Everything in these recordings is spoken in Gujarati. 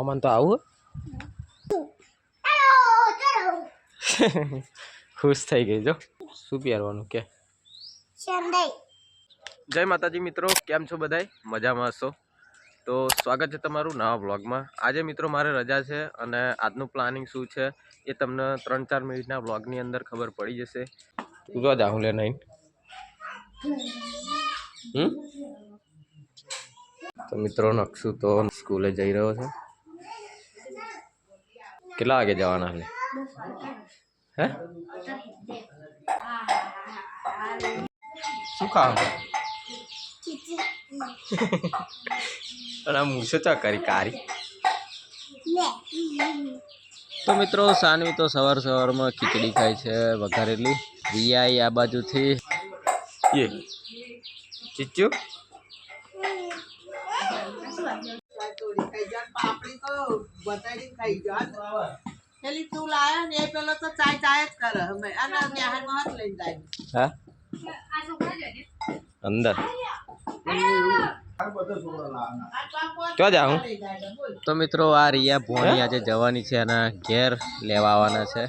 ઓમન તો આવું ખુશ થઈ ગઈ જો. શું પહેરવાનું કે? જય માતાજી મિત્રો કેમ છો બધાય? મજામાં હશો? તો સ્વાગત છે તમારું નવા વ્લોગમાં. આજે મિત્રો મારે રજા છે અને આજનું પ્લાનિંગ શું છે એ તમને ત્રણ ચાર મિનિટના વ્લોગની અંદર ખબર પડી જશે. જો જાઉં લે નહીં તો મિત્રો નકશું તો સ્કૂલે જઈ રહ્યો છે. કેટલા વાગે જવાના હે? શું ખાવાનું અને આ મૂછો કરી, કારી? તો મિત્રો, સાનવી તો સવાર સવારમાં ખીચડી ખાય છે વઘારેલી રિયા આ બાજુથી. એ બતાડી ખાઈ ગયો. પેલી તું લાયો ને એ પેલો તો ચાય ચાય જ કરે અમે. અને નેહારમાં હાથ લઈને જાય. હા? અંદર. ક્યાં જાઉં તો મિત્રો આ રિયા ભોણી આજે જવાની છે અને ઘેર લેવા આવવાના છે.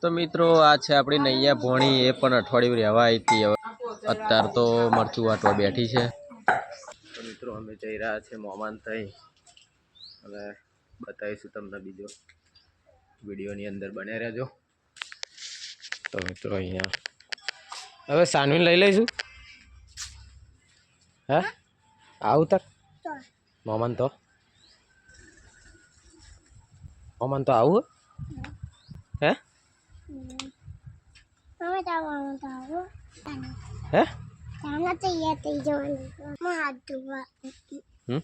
તો મિત્રો આ છે આપણી નૈયા ભોણી એ પણ અઠવાડિયું રહેવા આવી હતી. હવે અત્યાર તો મરચું વાટવા બેઠી છે. તો મિત્રો અમે જઈ રહ્યા છે મોમાન થઈ અને બતાવીશું તમને બીજો વિડીયોની અંદર બને રહેજો. તો મિત્રો અહીંયા. હવે સાનવીન લઈ લઈશું. હે? આવું તક મોમન તો? મોમન તો આવું હે? હે? હમ?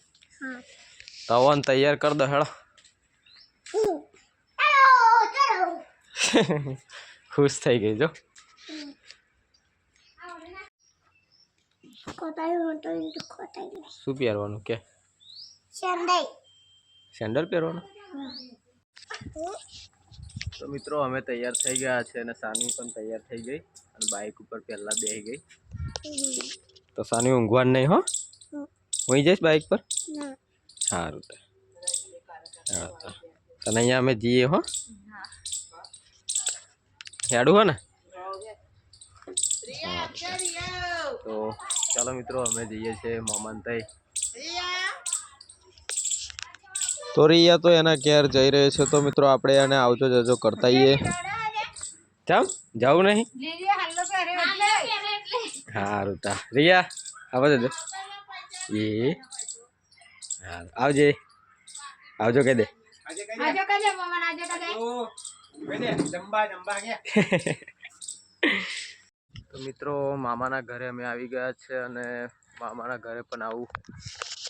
તવન તૈયાર કર દો હેડો ખુશ થઈ ગઈ જો શું પહેરવાનું કે સેન્ડલ પહેરવાનું તો મિત્રો અમે તૈયાર થઈ ગયા છે અને સાનવી પણ તૈયાર થઈ ગઈ અને બાઇક ઉપર પહેલા બેસી ગઈ તો સાનવી ઊંઘવાનું નહીં હો હોઈ જઈશ બાઇક પર સારું હા, તો તને અહીંયા અમે જઈએ હો. હેડું હો ને. તો ચાલો મિત્રો, અમે જઈએ છીએ મોમાન તઈ તો રિયા તો એના ઘેર જઈ રહ્યો છે. તો મિત્રો, આપણે એને આવજો જજો કરતા આવીએ ચમ જવું નહીં? સારું તા. રિયા, આવો જજો. એ. આવજે. આવજો કહી દે. તો મિત્રો મામાના ઘરે અમે આવી ગયા છે અને મામાના ઘરે પણ આવું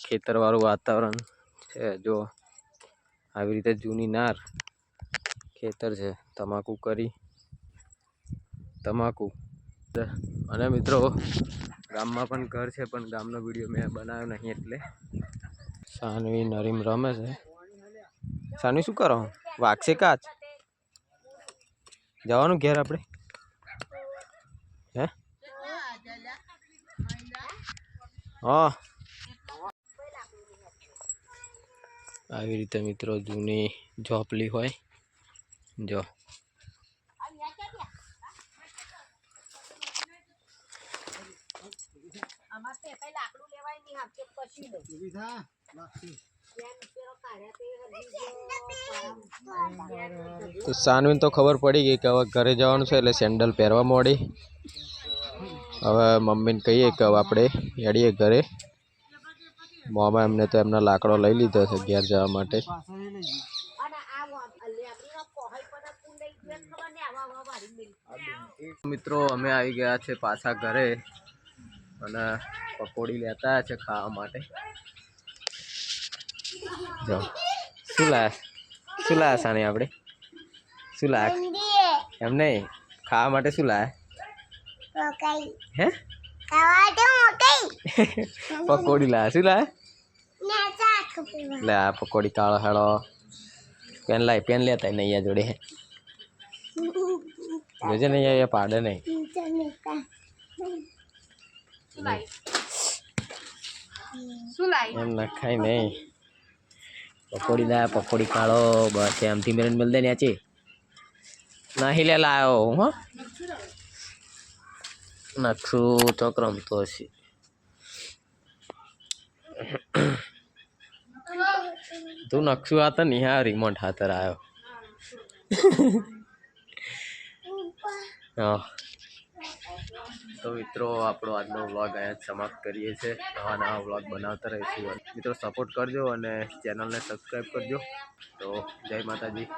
ખેતરવાળું વાતાવરણ છે. જો આવી રીતે જૂની નાર ખેતર છે. તમાકુ કરી તમાકુ. અને મિત્રો ગામમાં પણ ઘર છે પણ ગામનો વીડિયો મેં બનાવ્યો નહીં એટલે. સાનવી નરીમ રમે છે. સાનવી શું કરો? વાગશે કાચ જવાનું ઘેર આપણે હે? હા. આવી રીતે મિત્રો જૂની ઝોપલી હોય. જો. તો સાનવીને તો ખબર પડી ગઈ કે હવે ઘરે જવાનું છે એટલે સેન્ડલ પહેરવા મોડી. હવે મમ્મીને કહીએ કે હવે આપણે હેડીએ ઘરે. મોમાં એમને તો એમના લાકડો લઈ લીધો છે ઘેર જવા માટે. મિત્રો, અમે આવી ગયા છે પાછા ઘરે અને પકોડી લેતા છે ખાવા માટે. જો. શું લાયા શું લાયા સાની આપણે શું લાયા એમ નહીં ખાવા માટે શું લાયા હે? પકોડી લાયા શું લાયા લે. આ પકોડી કાળો હેળો. પેન લાય પેન લેતા નહીં જોડે જોજે નહીં અહીંયા પાડે નહીં શું લાય? એમ નખાય નહીં પકોડી લાયા, પકોડી કાઢો બસ એમથી મેરન મિલ દે ન્યાચી નાહી લે લાયો હું, હો. નકશું ચોક રમતો છે તું નકશું આતો તો નિહા રિમોટ હાથર આવ્યો હા. તો મિત્રો, આપણો આજનો વ્લોગ અહીંયા સમાપ્ત કરીએ છીએ. નવા નવા વ્લોગ બનાવતા રહીશું. મિત્રો સપોર્ટ કરજો અને ચેનલને સબસ્ક્રાઈબ કરજો. તો જય માતાજી.